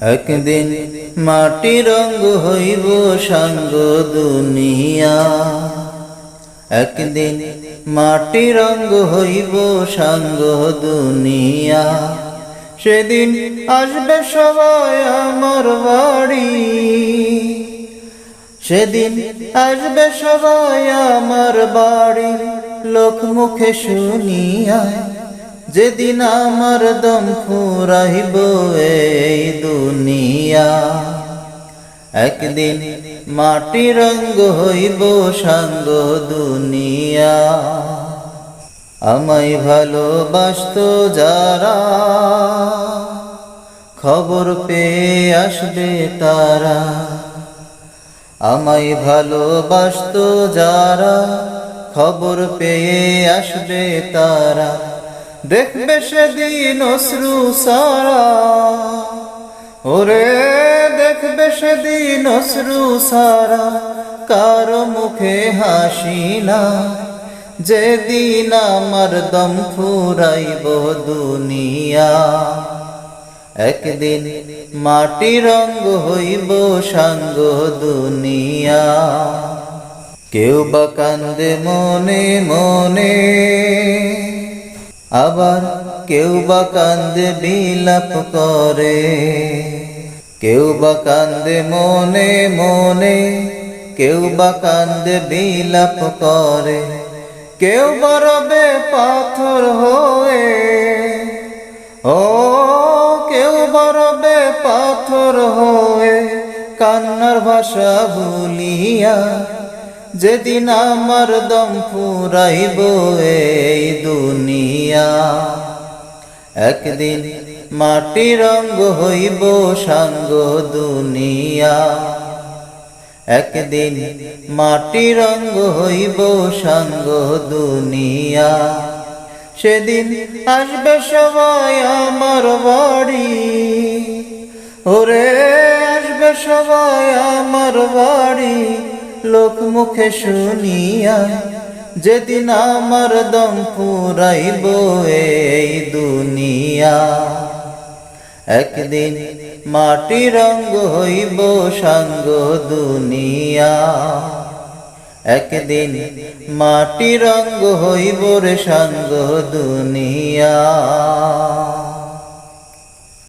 একদিন মাটি রঙ্গ হইব সাঙ্গ দুনিয়া। একদিন মাটি রঙ্গ হইব সাঙ্গ দুনিয়া। সেদিন আসবে সবাই আমার বাড়ি। সেদিন আসবে সবাই আমার বাড়ি। লোক মুখে শুনিয়া যেদিন আমার দম ফুরাইব এই দুনিয়া, একদিন মাটি রঙ্গ হইব সাঙ্গ দুনিয়া। আমায় ভালোবাসত যারা, খবর পেয়ে আসবে তারা। আমায় ভালোবাসত যারা, খবর পেয়ে আসবে তারা। দেখবে সেদিন অশ্রু সারা। ওরে, দেখবে সেদিন অশ্রু সারা। কারও মুখে হাসি না যেদিন আমার দম ফুরাইব দুনিয়া, একদিন মাটি রঙ্গ হইব সাঙ্গ দুনিয়া। কেউ বা কান্দে মনে মনে আবার কেউ বা কান্দে বিলাপ করে। কেউ বা কান্দে মনে মনে, কেউ বা কান্দে বিলাপ করে। কেউ বরবে পাথর হয়ে, ও কেউ বরবে পাথর হয়ে, কান্নার ভাষা ভুলিয়া যেদিন আমার দম ফুরাইব দুনিয়া, একদিন মাটি রঙ্গ হইব সাঙ্গ দুনিয়া, একদিন মাটি রঙ্গ হইব সাঙ্গ দুনিয়া। সেদিন আসবে সবাই আমার বাড়ি, ওরে আসবে সবাই আমার বাড়ি, লোক মুখে শুনিয়া যেদিন আমার দম পুরাইব এই দুনিয়া, একদিন মাটি রঙ্গ হইব সাঙ্গ দুনিয়া, একদিন মাটি রঙ্গ হইব রে সাঙ্গ দুনিয়া।